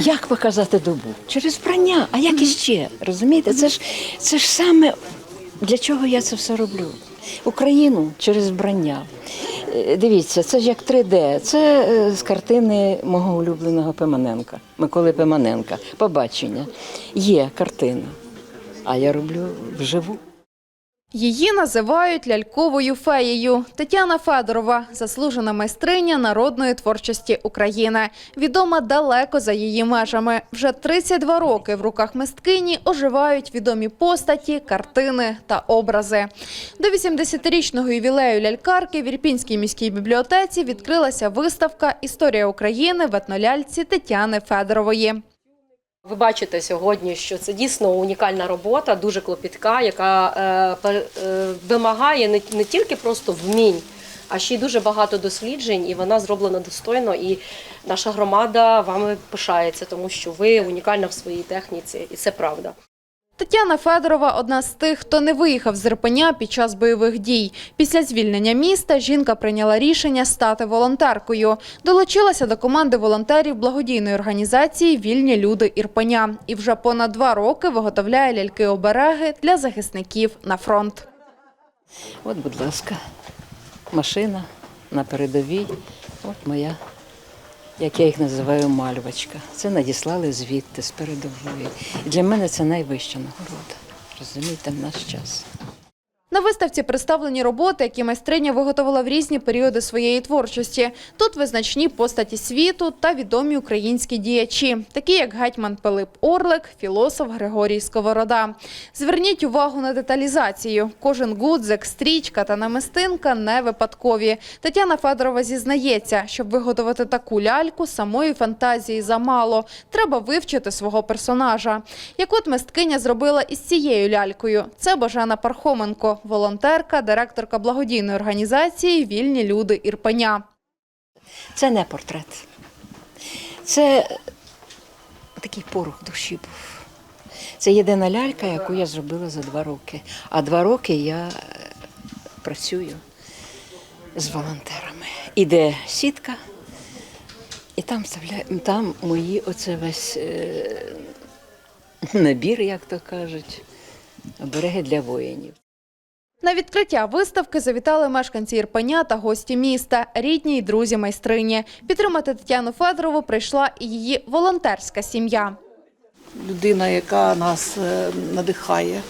Як показати добу? Через вбрання, а як іще? Розумієте? Це ж це ж саме для чого я це все роблю. Україну через вбрання. Е, Дивіться, це ж як 3D. Це е, з картини мого улюбленого Пиманенка, Миколи Пиманенка. Побачення. Є картина, а я роблю вживу. Її називають ляльковою феєю. Тетяна Федорова, заслужена майстриня народної творчості України, відома далеко за її межами. Вже 32 роки в руках мисткині оживають відомі постаті, картини та образи. До 80-річного ювілею лялькарки в Ірпінській міській бібліотеці відкрилася виставка Історія України в етноляльці Тетяни Федорової. Ви бачите сьогодні, що це дійсно унікальна робота, дуже клопітка, яка е, е, вимагає не, не тільки просто вмінь, а ще й дуже багато досліджень, і вона зроблена достойно. І наша громада вами пишається, тому що ви унікальна в своїй техніці, і це правда. Тетяна Федорова одна з тих, хто не виїхав з Ірпеня під час бойових дій. Після звільнення міста жінка прийняла рішення стати волонтеркою. Долучилася до команди волонтерів благодійної організації Вільні люди Ірпеня і вже понад два роки виготовляє ляльки-обереги для захисників на фронт. От, будь ласка, машина на передовій. От моя, як я їх називаю, мальвочка. Це надіслали звідти з передової. І для мене це найвища нагорода. Розумієте, в наш час. На виставці представлені роботи, які майстриня виготовила в різні періоди своєї творчості. Тут визначні постаті світу та відомі українські діячі, такі як гетьман Пилип Орлик, філософ Григорій Сковорода. Зверніть увагу на деталізацію. Кожен гудзик, стрічка та намистинка не випадкові. Тетяна Федорова зізнається, щоб виготовити таку ляльку, самої фантазії замало. Треба вивчити свого персонажа. Як от мисткиня зробила із цією лялькою. Це Божена Пархоменко, волонтерка, директорка благодійної організації Вільні люди Ірпеня. Це не портрет. Це такий порох душі був. Це єдина лялька, яку я зробила за два роки. А два роки я е, працюю з волонтерами. Іде сітка, і там вставляю, там мої оце весь е, набір, як то кажуть, обереги для воїнів. На відкриття виставки завітали мешканці Ірпеня та гості міста, рідні й друзі майстрині. Підтримати Тетяну Федорову прийшла і її волонтерська сім'я. людина, яка нас е, надихає,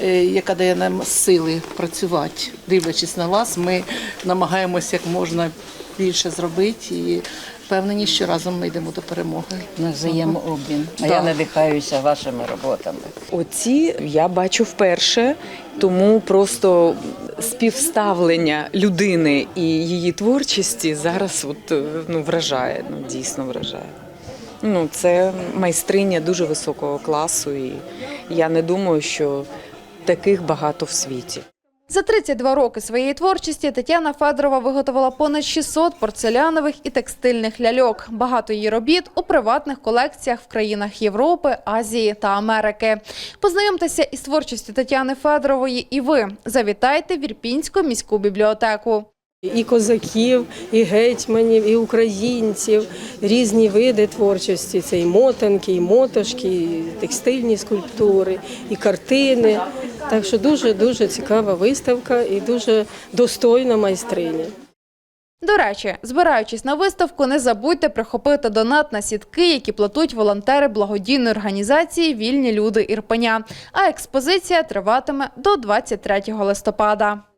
е, яка дає нам сили працювати. Дивлячись на вас, ми намагаємося як можна більше зробити і впевнені, що разом ми йдемо до перемоги. На взаємообмін. А Да. я надихаюся вашими роботами. Оці я бачу вперше, тому просто співставлення людини і її творчості зараз от, е, ну, вражає, ну, дійсно вражає. Ну, це майстриня дуже високого класу, і я не думаю, що таких багато в світі. За 32 роки своєї творчості Тетяна Федорова виготовила понад 600 порцелянових і текстильних ляльок. Багато її робіт у приватних колекціях в країнах Європи, Азії та Америки. Познайомтеся із творчістю Тетяни Федорової і ви. Завітайте в Ірпінську міську бібліотеку. І козаків, і гетьманів, і українців, різні види творчості. Це і мотанки, і мотошки, і текстильні скульптури, і картини. Так що дуже дуже цікава виставка і дуже достойна майстриня. До речі, збираючись на виставку, не забудьте прихопити донат на сітки, які платуть волонтери благодійної організації Вільні люди Ірпеня. А експозиція триватиме до 23 листопада.